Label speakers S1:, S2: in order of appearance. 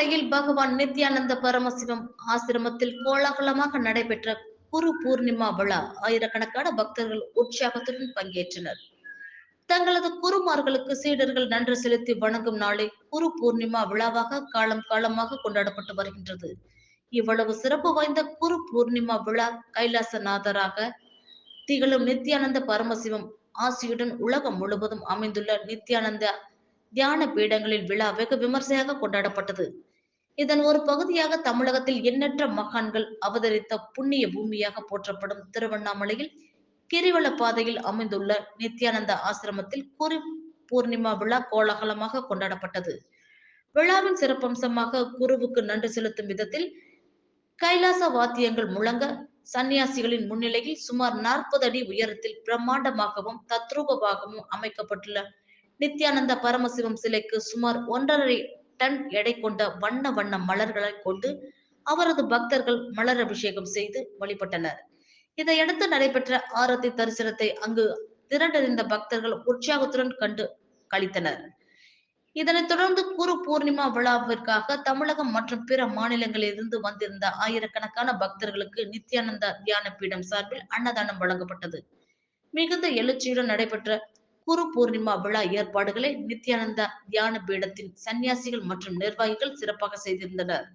S1: திருவண்ணாமலையில் பகவான் நித்யானந்த பரமசிவம் ஆசிரமத்தில் கோலாகலமாக நடைபெற்ற குரு பூர்ணிமா விழா ஆயிரக்கணக்கான பக்தர்கள் உற்சாகத்துடன் பங்கேற்றனர். தங்களது குருமார்களுக்கு சீடர்கள் நன்றி செலுத்தி வணங்கும் நாளை குரு பூர்ணிமா விழாவாக காலம் காலமாக கொண்டாடப்பட்டு வருகின்றது. இவ்வளவு சிறப்பு வாய்ந்த குரு பூர்ணிமா விழா கைலாசநாதராக திகழும் நித்யானந்த பரமசிவம் ஆசியுடன் உலகம் முழுவதும் அமைந்துள்ள நித்யானந்த தியான பீடங்களில் விழா வெகு விமர்சையாக கொண்டாடப்பட்டது. இதன் ஒரு பகுதியாக தமிழகத்தில் எண்ணற்ற மகான்கள் அவதரித்த புண்ணிய பூமியாக போற்றப்படும் திருவண்ணாமலையில் கிரிவல பாதையில் அமைந்துள்ள நித்யானந்த ஆசிரமத்தில் குரு பூர்ணிமா விழா கோலாகலமாக கொண்டாடப்பட்டது. விழாவின் சிறப்பம்சமாக குருவுக்கு நன்றி செலுத்தும் விதத்தில் கைலாச வாத்தியங்கள் முழங்க சன்னியாசிகளின் முன்னிலையில் சுமார் நாற்பது அடி உயரத்தில் பிரம்மாண்டமாகவும் தத்ரூபமாகவும் அமைக்கப்பட்டுள்ள நித்யானந்த பரமசிவம் சிலைக்கு சுமார் ஒன்றரை டன் எடை கொண்ட வண்ண வண்ண மலர்களை கொண்டு அவரது பக்தர்கள் மலர் அபிஷேகம் செய்து வழிபட்டனர். இதையடுத்து நடைபெற்ற ஆரத்தி தரிசனத்தை அங்கு திரண்டறிந்த பக்தர்கள் உற்சாகத்துடன் கண்டு கழித்தனர் இதனைத் தொடர்ந்து குரு பூர்ணிமா விழாவிற்காக தமிழகம் மற்றும் பிற மாநிலங்களிலிருந்து வந்திருந்த ஆயிரக்கணக்கான பக்தர்களுக்கு நித்யானந்தா தியான பீடம் சார்பில் அன்னதானம் வழங்கப்பட்டது. மிகுந்த எழுச்சியுடன் நடைபெற்ற குரு பூர்ணிமா விழா ஏற்பாடுகளை நித்யானந்தா தியான பீடத்தின் சன்னியாசிகள் மற்றும் நிர்வாகிகள் சிறப்பாக செய்திருந்தனர்.